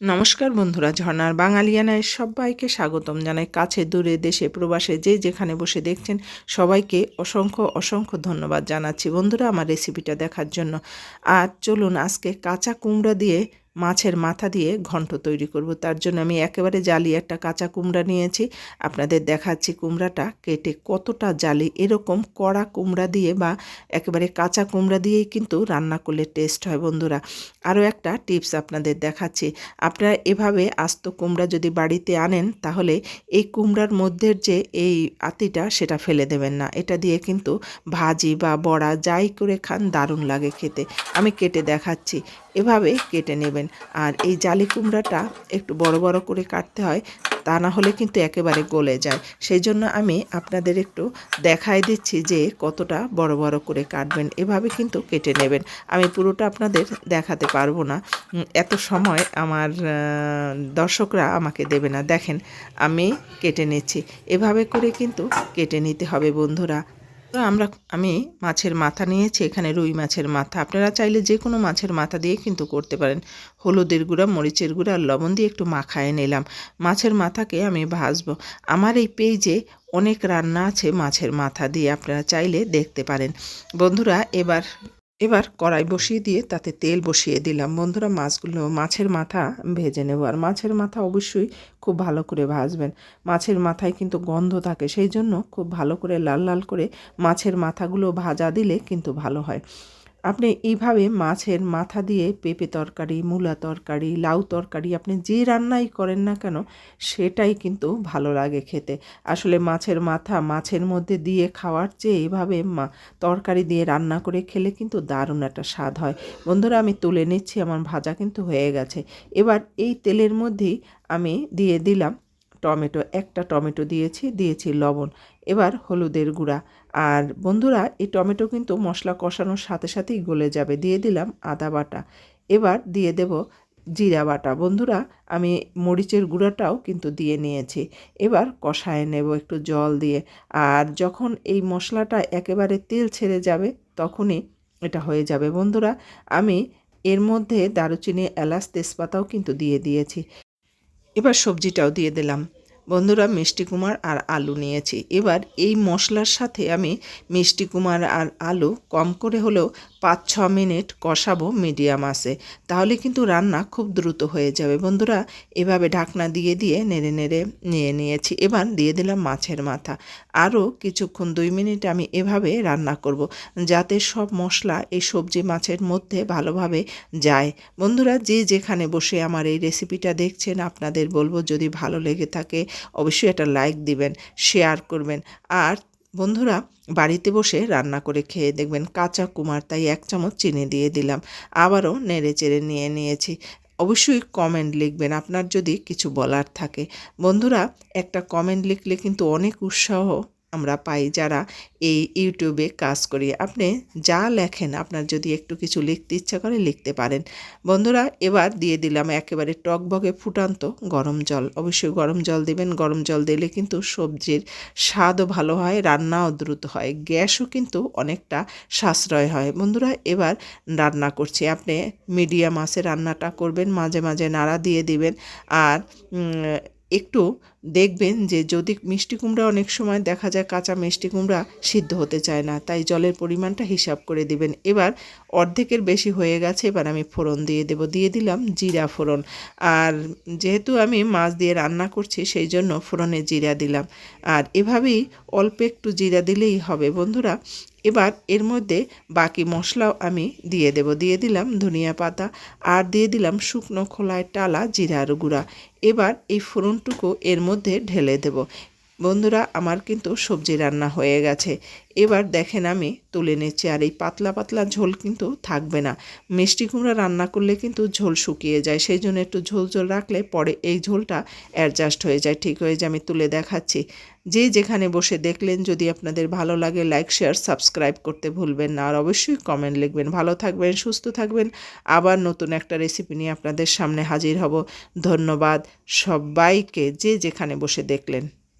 নমস্কার বন্ধুরা ঝর্নার বাঙালিয়ানায় সবাইকে স্বাগতম জানাই। কাছে দূরে দেশে প্রবাসে যে যেখানে বসে দেখছেন, সবাইকে অসংখ্য অসংখ্য ধন্যবাদ জানাচ্ছি। বন্ধুরা, আমার রেসিপিটা দেখার জন্য। আর চলুন আজকে কাঁচা কুমড়া দিয়ে মাছের মাথা দিয়ে ঘন্ট তৈরি করব। তার জন্য আমি একেবারে জালি একটা কাঁচা কুমড়া নিয়েছি। আপনাদের দেখাচ্ছি কুমড়াটা কেটে কতটা জালি। এরকম কড়া কুমড়া দিয়ে বা একেবারে কাঁচা কুমড়া দিয়েই কিন্তু রান্না করলে টেস্ট হয় বন্ধুরা। আরও একটা টিপস আপনাদের দেখাচ্ছি। আপনারা এভাবে আস্ত কুমড়া যদি বাড়িতে আনেন, তাহলে এই কুমড়ার মধ্যে যে এই আতিটা, সেটা ফেলে দেবেন না। এটা দিয়ে কিন্তু ভাজি বা বড়া যাই করে খান, দারুণ লাগে খেতে। আমি কেটে দেখাচ্ছি। এভাবে কেটে নেবেন। আর এই জালি কুমড়াটা একটু বড় বড় করে কাটতে হয়, তা না হলে কিন্তু একেবারে গলে যায়। সেই জন্য আমি আপনাদের একটু দেখাই দিচ্ছি যে কতটা বড় বড় করে কাটবেন। এভাবে কিন্তু কেটে নেবেন। আমি পুরোটা আপনাদের দেখাতে পারব না। এত সময় আমার দর্শকরা আমাকে দেবে না। দেখেন, আমি কেটে নিচ্ছি। এভাবে করে কিন্তু কেটে নিতে হবে বন্ধুরা। আমরা, আমি মাছের মাথা নিয়েছি, এখানে রুই মাছের মাথা। আপনারা চাইলে যে কোনো মাছের মাথা দিয়ে কিন্তু করতে পারেন। হলুদের গুঁড়া, মরিচের গুঁড়া আর লবণ দিয়ে একটু মাখায় নিলাম। মাছের মাথাকে আমি ভাজবো। আমার এই পেজে অনেক রান্না আছে মাছের মাথা দিয়ে, আপনারা চাইলে দেখতে পারেন। বন্ধুরা, এবার এবার কড়াই বসিয়ে দিয়ে তাতে তেল বসিয়ে দিলাম। বন্ধুরা, মাছগুলো মাছের মাথা ভেজে নেব। আর মাছের মাথা অবশ্যই খুব ভালো করে ভাজবেন। মাছের মাথায় কিন্তু গন্ধ থাকে, সেই জন্য খুব ভালো করে লাল লাল করে মাছের মাথাগুলো ভাজা দিলে কিন্তু ভালো হয়। আপনি এইভাবে মাছের মাথা দিয়ে পেঁপে তরকারি, মূলা তরকারি, লাউ তরকারি আপনি যে রান্নাই করেন না কেন, সেটাই কিন্তু ভালো লাগে খেতে। আসলে মাছের মাথা মাছের মধ্যে দিয়ে খাওয়ার চেয়ে এইভাবে মা তরকারি দিয়ে রান্না করে খেলে কিন্তু দারুণ একটা স্বাদ হয়। বন্ধুরা, আমি তুলে নিচ্ছি, আমার ভাজা কিন্তু হয়ে গেছে। এবার এই তেলের মধ্যেই আমি দিয়ে দিলাম টমেটো, একটা টমেটো দিয়েছি দিয়েছি লবণ, এবার হলুদের গুঁড়া। আর বন্ধুরা, এই টমেটো কিন্তু মশলা কষানোর সাথে সাথেই গলে যাবে। দিয়ে দিলাম আদা বাটা। এবার দিয়ে দেব জিরা বাটা। বন্ধুরা, আমি মরিচের গুঁড়াটাও কিন্তু দিয়ে নিয়েছি। এবার কষায় নেব একটু জল দিয়ে। আর যখন এই মশলাটা একেবারে তেল ছেড়ে যাবে, তখনই এটা হয়ে যাবে। বন্ধুরা, আমি এর মধ্যে দারুচিনি এলাচ তেজপাতাও কিন্তু দিয়ে দিয়েছি। এবার সবজিটাও দিয়ে দিলাম। বন্ধুরা মিষ্টি কুমার আর আলু নিয়েছি। এবার এই মশলার সাথে আমি মিষ্টি কুমার আর আলু কম করে হলেও পাঁচ ছ মিনিট কষাবো মিডিয়াম আসে তাহলে কিন্তু রান্না খুব দ্রুত হয়ে যাবে। বন্ধুরা, এভাবে ঢাকনা দিয়ে দিয়ে নেড়ে নেড়ে নিয়ে নিয়েছি। এবার দিয়ে দিলাম মাছের মাথা। আরও কিছুক্ষণ, দুই মিনিট আমি এভাবে রান্না করব যাতে সব মশলা এই সবজি মাছের মধ্যে ভালোভাবে যায়। বন্ধুরা, যে যেখানে বসে আমার এই রেসিপিটা দেখছেন, আপনাদের বলব যদি ভালো লেগে থাকে, অবশ্যই একটা লাইক দিবেন, শেয়ার করবেন। আর বন্ধুরা, বাড়িতে বসে রান্না করে খেয়ে দেখবেন কাঁচা কুমার তাই এক চামচ চিনি দিয়ে দিলাম। আবারও নেড়ে চেড়ে নিয়ে নিয়েছি। অবশ্যই কমেন্ট লিখবেন, আপনার যদি কিছু বলার থাকে। বন্ধুরা, একটা কমেন্ট লিখলে কিন্তু অনেক উৎসাহ আমরা পাই যারা এই ইউটিউবে কাজ করি। আপনি যা লেখেন, আপনার যদি একটু কিছু লিখতে ইচ্ছা করে লিখতে পারেন। বন্ধুরা, এবার দিয়ে দিলাম একেবারে টকবগে ফুটান্ত গরম জল। অবশ্যই গরম জল দিবেন। গরম জল দিলে কিন্তু সবজির স্বাদও ভালো হয়, রান্নাও দ্রুত হয়। গ্যাসও কিন্তু অনেকটা সাশ্রয় হয়। বন্ধুরা, এবার রান্না করছি। আপনি মিডিয়াম আছে রান্নাটা করবেন, মাঝে মাঝে নাড়া দিয়ে দিবেন। আর একটু দেখবেন যে যদি মিষ্টি কুমড়া অনেক সময় দেখা যায় কাঁচা মিষ্টি কুমড়া সিদ্ধ হতে চায় না, তাই জলের পরিমাণটা হিসাব করে দিবেন। এবার অর্ধেকের বেশি হয়ে গেছে, এবার আমি ফোড়ন দিয়ে দেব। দিয়ে দিলাম জিরা ফোড়ন। আর যেহেতু আমি মাছ দিয়ে রান্না করছি, সেই জন্য ফোড়নে জিরা দিলাম। আর এভাবেই অল্প একটু জিরা দিলেই হবে বন্ধুরা। এবার এর মধ্যে বাকি মশলাও আমি দিয়ে দেব। দিয়ে দিলাম ধনিয়া পাতা আর দিয়ে দিলাম শুকনো খোলায় টালা জিরার গুঁড়া। এবার এই ফোড়নটুকু এর মধ্যে ঢেলে দেব। বন্ধুরা, আমার কিন্তু সবজি রান্না হয়ে গেছে। এবার দেখেন আমি তুলে নিচ্ছি আর এই পাতলা পাতলা ঝোল কিন্তু থাকবে না। মিষ্টি কুমড়া রান্না করলে কিন্তু ঝোল শুকিয়ে যায় সেই জন্য একটু ঝোল ঝোল রাখলে পরে এই ঝোলটা অ্যাডজাস্ট হয়ে যায়। ঠিক হয়ে যায় আমি তুলে দেখাচ্ছি। যে যেখানে বসে দেখলেন, যদি আপনাদের ভালো লাগে লাইক শেয়ার সাবস্ক্রাইব করতে ভুলবেন না। আর অবশ্যই কমেন্ট লিখবেন। ভালো থাকবেন, সুস্থ থাকবেন। আবার নতুন একটা রেসিপি নিয়ে আপনাদের সামনে হাজির হব। ধন্যবাদ সবাইকে, যে যেখানে বসে দেখলেন।